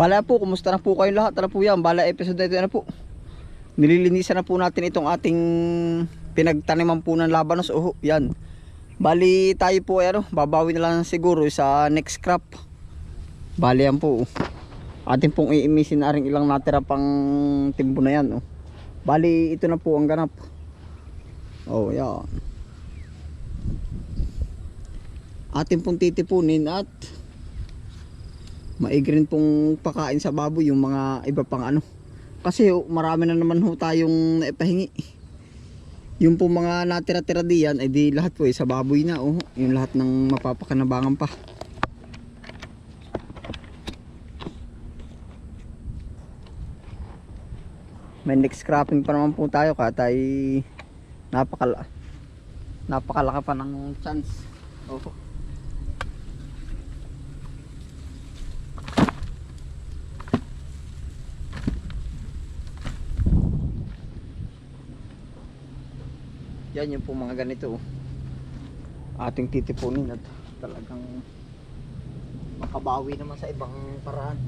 Bala po, kumusta na po kayong lahat? Ano po yan? Bala episode na ito na po. Nililinisan na po natin itong ating pinagtaniman po ng labanos. Oh, yan. Bali tayo po ano, babawi na lang siguro sa next crop. Bali yan po. Atin pong iimisin na rin ilang natira pang timbo na yan. Oh. Bali ito na po ang ganap. Oh, yan. Atin pong titipunin at maigi rin pong pakain sa baboy yung mga iba pang ano. Kasi marami na naman ho tayong naipahingi. Yung po mga natira-tira diyan ay di lahat po eh, sa baboy na oh. Yung lahat ng mapapakanabangan pa. May next cropping pa naman po tayo kaya tayo napakala napakalaki pa ng chance. Oh. Yan yung po mga ganito. oh. Ating titipunin at talagang makabawi naman sa ibang paraan.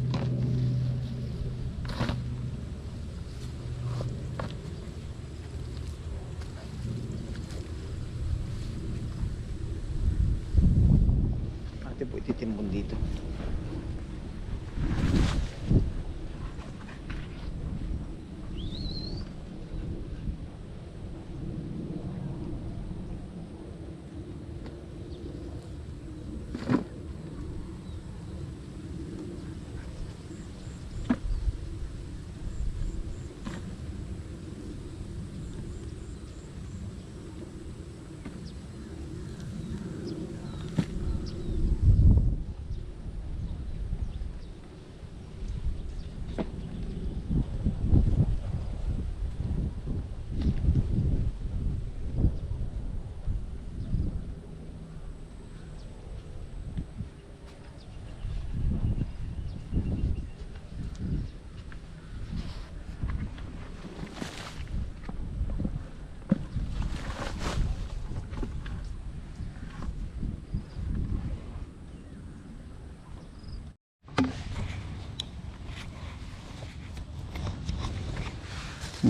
Ate po ititimbun dito.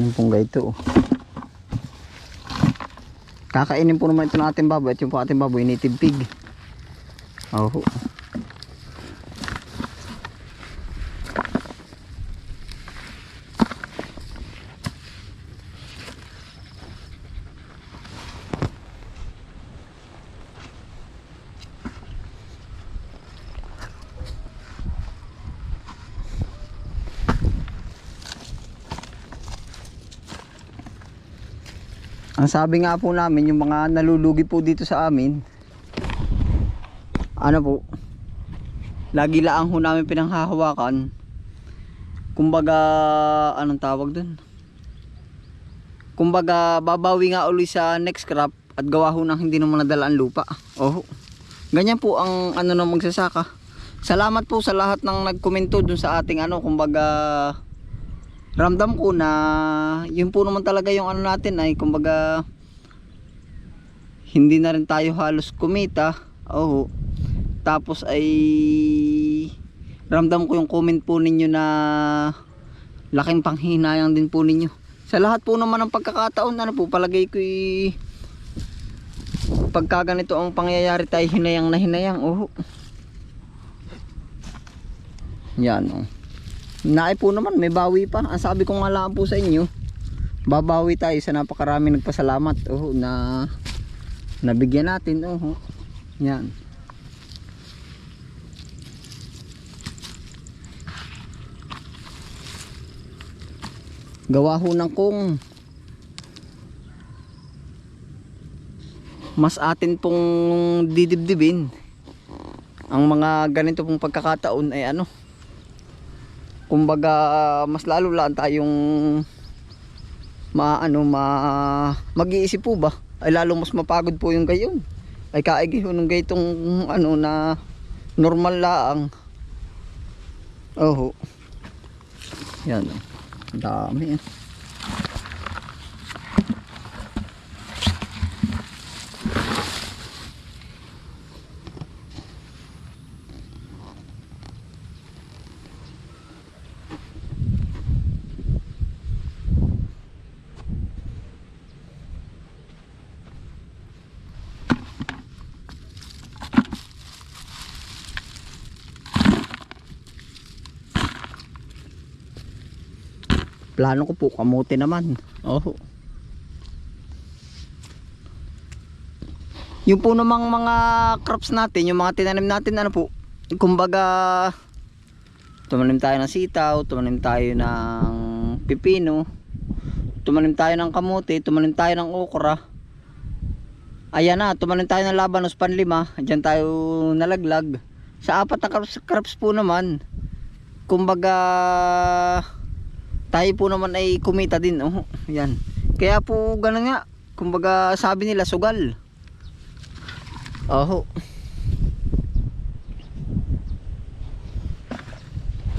Yung pong gaito. oh. Kakainin po naman ito ng ating baboy at yung po ating baboy native pig. Oh. Ang sabi nga po namin, yung mga nalulugi po dito sa amin, ano po, lagi laang ho namin pinanghahawakan. Kumbaga, anong tawag dun? Kumbaga, babawi nga uli sa next crop at gawa ho ng hindi naman nadala ang lupa. Oh. Ganyan po ang ano ng magsasaka. Salamat po sa lahat ng nagkomento dun sa ating ano, kumbaga, ramdam ko na yun po naman talaga yung ano natin ay kumbaga hindi na rin tayo halos kumita. Oh tapos ay ramdam ko yung comment po ninyo na laking panghinayang din po ninyo. Sa lahat po naman ng pagkakataon ano po palagay ko pagka ganito ang pangyayari tayo hinayang na hinayang. Oh yan oh Naay po naman, may bawi pa. Ang sabi ko nga lang po sa inyo, babawi tayo sa napakarami nagpasalamat oh, na nabigyan natin. Oh, yan. Gawa ho ng kung mas atin pong didibdibin ang mga ganito pong pagkakataon ay ano kumbaga mas lalo lang tayong maano ma mag-iisip po ba ay lalong mas mapagod po yung gayon ay kaigi ho nung gaytong ano na normal yan oh. Ang dami eh. Plano ko po, kamote naman. Oh. Yung po namang mga crops natin, yung mga tinanim natin, ano po, kumbaga, tumanim tayo ng sitaw, tumanim tayo ng pipino, tumanim tayo ng kamote, tumanim tayo ng okra. Ayan na, tumanim tayo ng labanos panlima, dyan tayo nalaglag. Sa apat na crops, crops po naman, kumbaga, tayo po naman ay kumita din. Oh, yan. Kaya po ganun nga, kumbaga sabi nila sugal. Oho.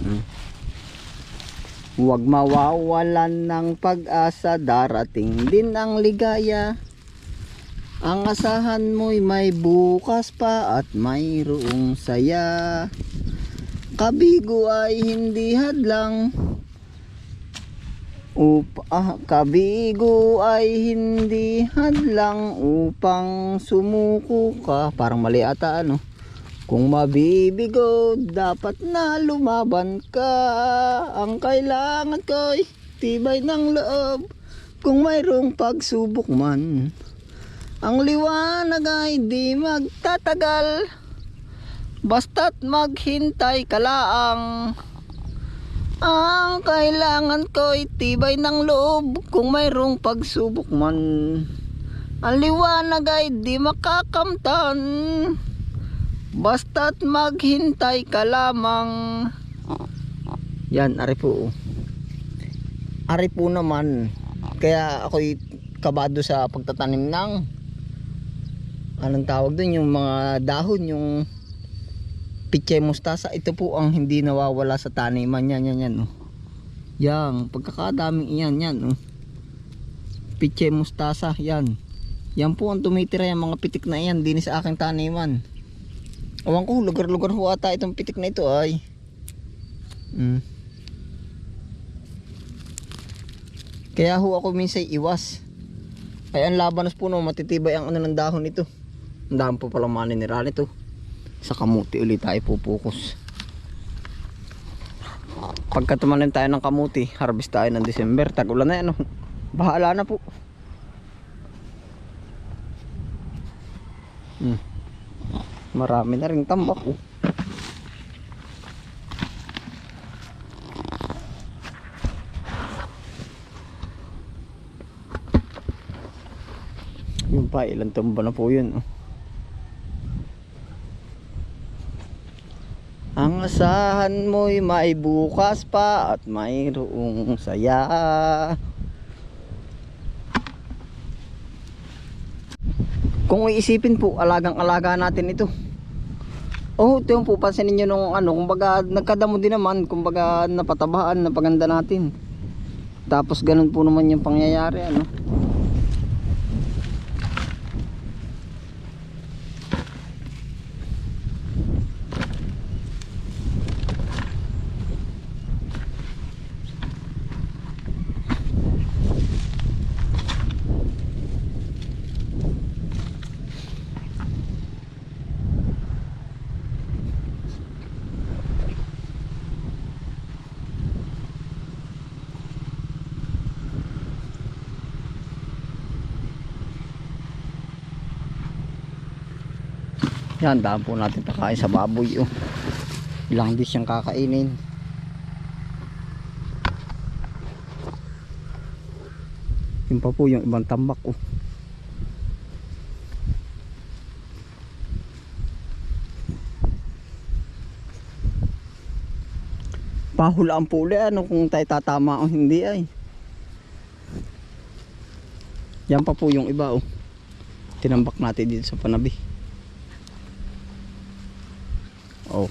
Hmm. Huwag mawawalan ng pag-asa, darating din ang ligaya. Ang asahan mo'y may bukas pa at mayroong saya. Kabigo ay hindi hadlang. Upa, ah, kabigo ay hindi hadlang upang sumuko ka. Parang mali ata ano. Kung mabibigo, dapat na lumaban ka. Ang kailangan ko'y tibay ng loob. Kung mayroong pagsubok man. Ang liwanag ay di magtatagal. Basta't maghintay ka laang. Ang kailangan ko'y tibay ng loob kung mayroong pagsubok man. Ang liwanag ay di makakamtan. Basta't maghintay ka lamang. Yan, ari po. Ari po naman. Kaya ako'y kabado sa pagtatanim ng anong tawag dun yung mga dahon yung pitche mustasa ito po ang hindi nawawala sa taniman yan yan yan oh. yang pagkakadaming iyan yan oh. pitche mustasa yan. Yan po ang tumitira yung mga pitik na yan din sa aking taniman awan ko lugar lugar ho ata itong pitik na ito ay. Mm. kaya ho ako minsan iwas. Ay ang labanos po no matitibay ang ano ng dahon nito. Ang dami po palang maninira nito sa kamuti ulit tayo pupukus pagka tumanim tayo ng kamuti harvest tayo ng December tagulan na yan oh. bahala na po hmm. marami na rin tambak oh. yun pa ilang tumba na po yun oh. Ang asahan mo'y may bukas pa at mayroong saya. Kung iisipin po, alagang-alaga natin ito. Oh, ito yung po, pansinin nyo nung ano, kumbaga nagkadamo din naman, kumbaga napatabaan, napaganda natin. Tapos ganun po naman yung pangyayari, ano. Yan, daan po natin pakain sa baboy. Oh. Ilang dish siyang kakainin. Yun pa po yung ibang tambak. Oh. Pahulaan po ulit ano kung tayo tatama o hindi ay. Yan pa po yung iba oh. Tinambak natin dito sa panabi. Oh.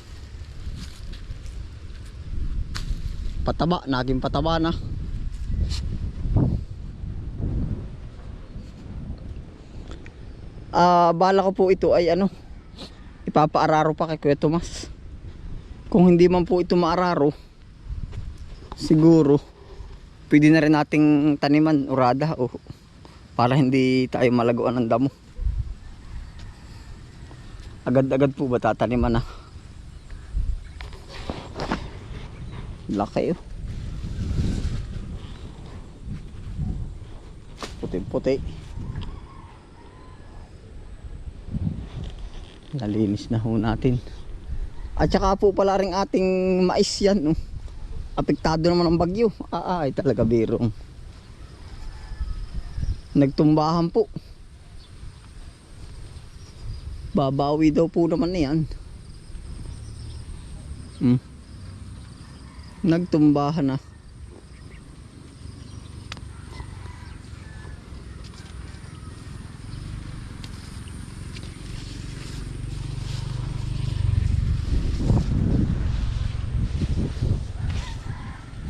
Pataba, naging pataba na. Ah, bala ko po ito ay ano, ipapaararo pa kay Kuya Tomas. Kung hindi man po ito maararo, siguro pwede na rin nating taniman urada o para hindi tayo malaguan ng damo. Agad-agad po ba tataniman na? Laki oh. puti puti nalinis na ho natin at saka po pala rin ating mais yan no? apektado naman ang bagyo ah, ay talaga birong nagtumbahan po babawi daw po naman yan hmm. Nagtumbahan na.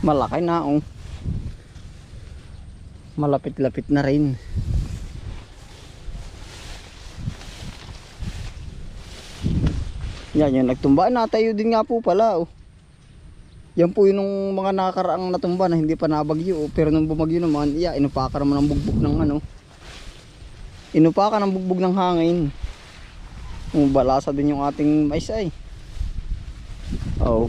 Malaki na oh. Malapit-lapit na rin. Yan yung nagtumba natayo din nga po pala oh yan po yung nung mga nakakaraang natumba na hindi pa nabagyo pero nung bumagyo naman iya inupaka naman ang bugbog ng ano. Inupaka ng bugbog ng hangin. Balasa din yung ating mais ay oh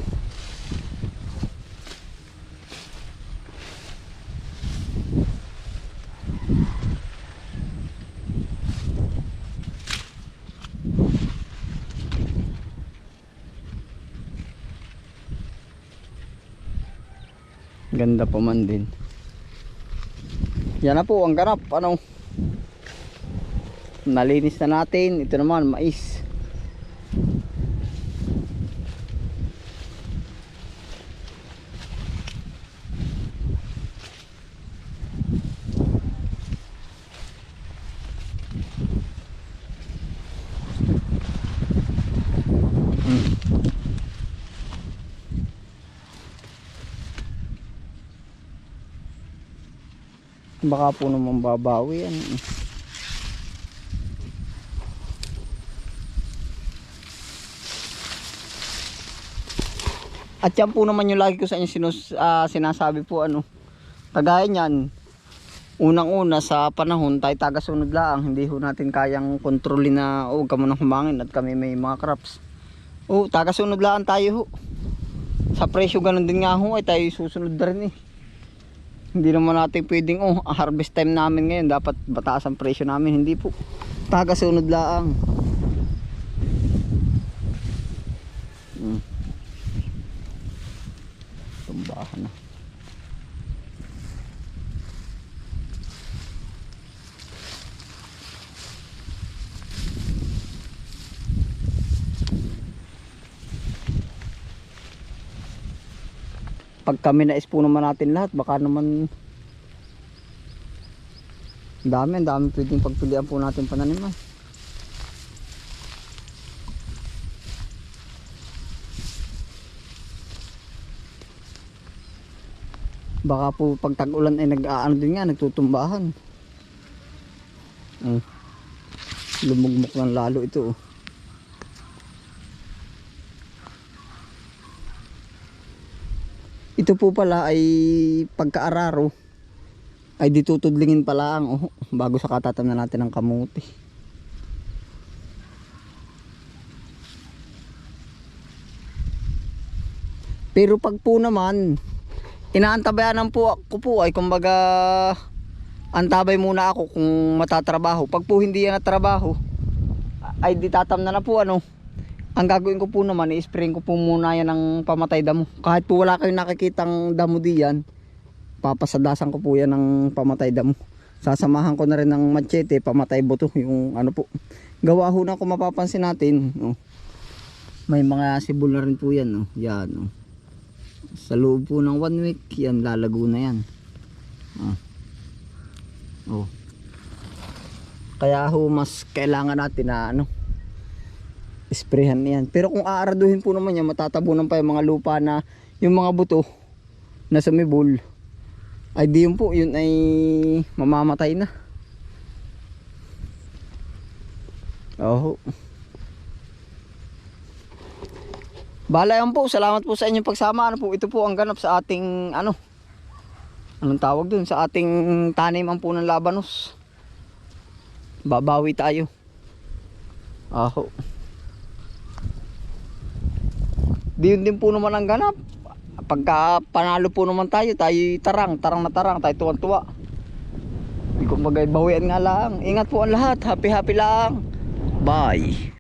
Ganda pa man din. Yan na po ang ganap. Ano? Nalinis na natin. Ito naman, mais. Mm. Baka po naman babawi yan. At yan po naman yung lagi ko sa inyo sinus, ah, sinasabi po ano. Kagaya niyan, unang-una sa panahon tayo tagasunod lang. Hindi ho natin kayang kontrolin na oh, kamo nang humangin at kami may mga crops. Oh, tagasunod lang tayo ho. Sa presyo ganun din nga ho ay tayo susunod na rin eh hindi naman natin pwedeng oh harvest time namin ngayon. Dapat bataas ang presyo namin. Hindi po. Tagasunod laang hmm. tumbahan na pag kami na po naman natin lahat baka naman dami dami pwedeng pagpilian po natin pananiman baka po pag tag-ulan ay nag-aano din nga nagtutumbahan hmm. lumugmok ng lalo ito oh. Ito po pala ay pagkaararo ay ditutudlingin pala ang oh, bago sa katatam na natin ng kamuti. Pero pag po naman inaantabayanan po ako po ay kumbaga antabay muna ako kung matatrabaho. Pag po hindi yan natrabaho ay ditatam na na po ano ang gagawin ko po naman i-spray ko po muna yan ng pamatay damo kahit po wala kayong nakikitang damo diyan papasadasan ko po yan ng pamatay damo sasamahan ko na rin ng machete pamatay buto yung ano po gawa ho na kung mapapansin natin oh. may mga sibol na rin po yan oh. yan oh. sa loob po ng one week yan lalago na yan oh. Oh. kaya ho mas kailangan natin na ano sprayhan yan. Pero kung aaraduhin po naman yan, matatabunan pa yung mga lupa na yung mga buto na sumibol. Ay di yun po, yun ay mamamatay na. Oh. Bala yan po, salamat po sa inyong pagsama. Ano po, ito po ang ganap sa ating ano. Anong tawag dun? Sa ating tanim ang po ng labanos. Babawi tayo. Aho. Diyon din po naman ang ganap. Pagka panalo po naman tayo, tayo tarang, tarang na tarang, tayo tuwan-tuwa. Hindi ko bawian nga lang. Ingat po ang lahat. Happy happy lang. Bye.